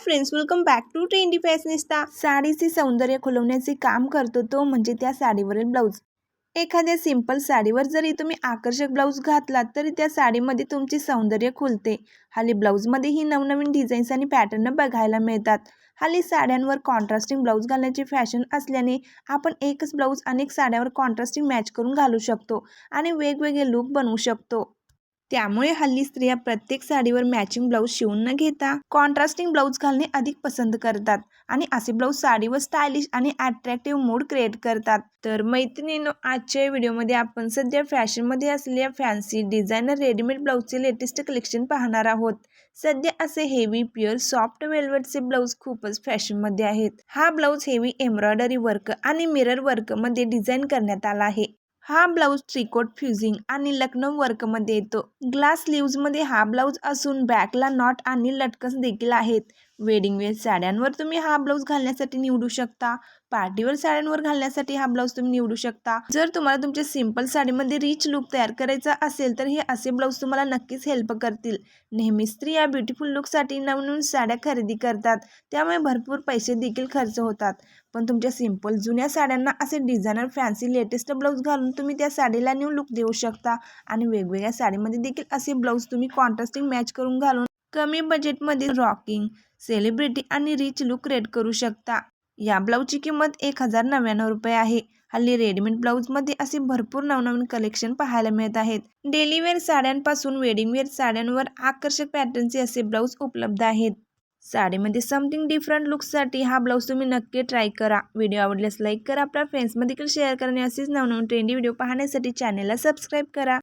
Friends welcome back to trendy fashionista साडीचे सौंदर्य खुलवण्याचे काम करतो तो म्हणजे त्या साडीवरील ब्लाऊज एखाद्या सिंपल साडीवर जरी तुम्ही आकर्षक ब्लाऊज घातलात तरी त्या साडीमध्ये तुमचे सौंदर्य खुलते. हल्ली ब्लाऊजमध्येही नवनवीन डिझाईन्स आणि पॅटर्न बघायला मिळतात. हल्ली साड्यांवर कॉन्ट्रास्टिंग ब्लाऊज घालण्याची फॅशन असल्याने आपण एकच ब्लाऊज अनेक साड्यावर कॉन्ट्रास्टिंग मॅच करून घालू शकतो आणि वेगवेगळे लुक बनवू शकतो. त्यामुळे हल्ली स्त्रिया प्रत्येक साडीवर मॅचिंग ब्लाऊज शिवून न घेता कॉन्ट्रास्टिंग ब्लाऊज घालणे अधिक पसंत करतात आणि असे ब्लाऊज साडीवर स्टायलिश आणि अट्रॅक्टिव्ह मूड क्रिएट करतात. तर मैत्रिणींनो आजच्या व्हिडिओमध्ये आपण सध्या फॅशनमध्ये असलेल्या फॅन्सी डिझायनर रेडीमेड ब्लाऊजचे लेटेस्ट कलेक्शन पाहणार आहोत. सध्या असे हेवी प्युअर सॉफ्ट वेल्वेटचे ब्लाऊज खूपच फॅशनमध्ये आहेत. हा ब्लाऊज हेवी एम्ब्रॉयडरी वर्क आणि मिरर वर्कमध्ये डिझाईन करण्यात आला आहे. हा ब्लाऊज त्रिकोट फ्युजिंग आणि लखनौ वर्कमध्ये येतो. ग्लासमध्ये हा ब्लाऊज असून बॅकला नॉट आणि लटकन्स देखील आहेत. वेडिंग वेअर साड्यांवर तुम्ही हा ब्लाऊज घालण्यासाठी निवडू शकता. पार्टीवर साड्यांवर घालण्यासाठी हा ब्लाऊज तुम्ही निवडू शकता. जर तुम्हाला तुमच्या सिंपल साडीमध्ये रिच लुक तयार करायचा असेल तर हे असे ब्लाऊज तुम्हाला नक्कीच हेल्प करतील. नेहमी स्त्रिया ब्युटिफुल लुकसाठी नवनवीन साड्या खरेदी करतात. त्यामुळे भरपूर पैसे देखील खर्च होतात. पण तुमच्या सिंपल जुन्या साड्यांना असे डिझायनर फॅन्सी लेटेस्ट ब्लाऊज घालून तुम्ही त्या साडीला न्यू लुक देऊ शकता. आणि वेगवेगळ्या साडीमध्ये देखील असे ब्लाऊज तुम्ही कॉन्ट्रास्टिंग मॅच करून घालून कमी बजेटमध्ये रॉकिंग सेलिब्रिटी आणि रिच लुक क्रिएट करू शकता. या ब्लाऊजची किंमत एक हजार नव्याण्णव रुपये आहे. हल्ली रेडीमेड ब्लाऊजमध्ये असे भरपूर नवनवीन कलेक्शन पाहायला मिळत आहेत. डेली वेअर साड्यांपासून वेडिंग वेअर साड्यांवर आकर्षक पॅटर्नचे असे ब्लाऊज उपलब्ध आहेत. साडीमध्ये समथिंग डिफरंट लुकसाठी हा ब्लाऊज तुम्ही नक्की ट्राय करा. व्हिडिओ आवडल्यास लाईक करा. आपल्या फ्रेंड्समध्ये देखील शेअर करणे असेच नवनवीन ट्रेंडी व्हिडिओ पाहण्यासाठी चॅनलला सबस्क्राईब करा.